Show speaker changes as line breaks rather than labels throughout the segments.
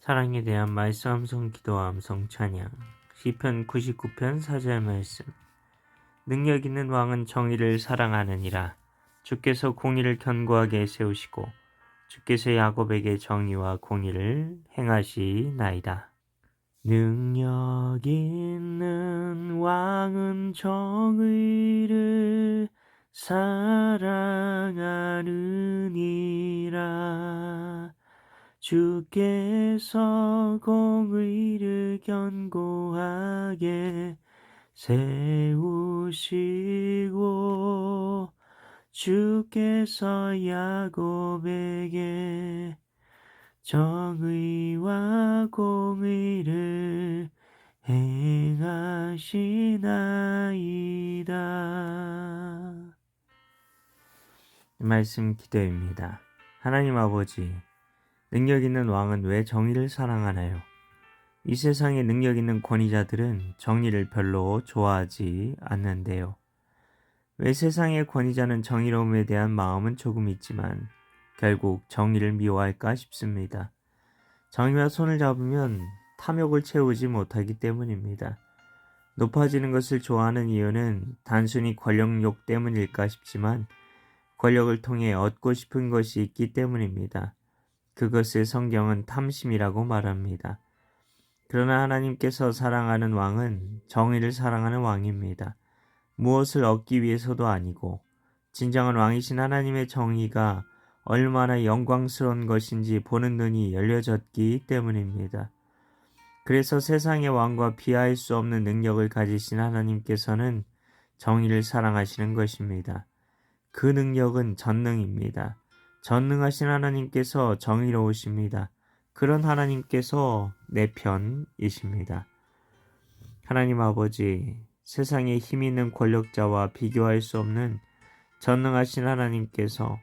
사랑에 대한 말씀 함성 기도와 함성 찬양. 시편 99편 4절 말씀. 능력 있는 왕은 정의를 사랑하느니라. 주께서 공의를 견고하게 세우시고 주께서 야곱에게 정의와 공의를 행하시나이다. 능력 있는 왕은 정의를 사랑하느니라 주께서 공의를 견고하게 세우시고 주께서 야곱에게 정의와 공의를 행하시나이다. 말씀 기도입니다. 하나님 아버지, 능력 있는 왕은 왜 정의를 사랑하나요? 이 세상에 능력 있는 권위자들은 정의를 별로 좋아하지 않는데요. 왜 세상의 권위자는 정의로움에 대한 마음은 조금 있지만 결국 정의를 미워할까 싶습니다. 정의와 손을 잡으면 탐욕을 채우지 못하기 때문입니다. 높아지는 것을 좋아하는 이유는 단순히 권력욕 때문일까 싶지만 권력을 통해 얻고 싶은 것이 있기 때문입니다. 그것을 성경은 탐심이라고 말합니다. 그러나 하나님께서 사랑하는 왕은 정의를 사랑하는 왕입니다. 무엇을 얻기 위해서도 아니고 진정한 왕이신 하나님의 정의가 얼마나 영광스러운 것인지 보는 눈이 열려졌기 때문입니다. 그래서 세상의 왕과 비할 수 없는 능력을 가지신 하나님께서는 정의를 사랑하시는 것입니다. 그 능력은 전능입니다. 전능하신 하나님께서 정의로우십니다. 그런 하나님께서 내 편이십니다. 하나님 아버지, 세상에 힘 있는 권력자와 비교할 수 없는 전능하신 하나님께서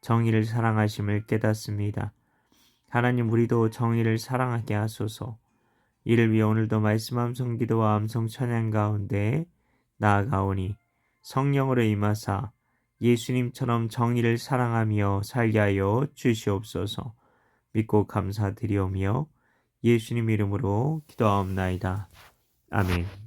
정의를 사랑하심을 깨닫습니다. 하나님 우리도 정의를 사랑하게 하소서. 이를 위해 오늘도 말씀 함성 기도와 함성 찬양 가운데 나아가오니 성령으로 임하사 예수님처럼 정의를 사랑하며 살게 하여 주시옵소서. 믿고 감사드리오며 예수님 이름으로 기도하옵나이다. 아멘.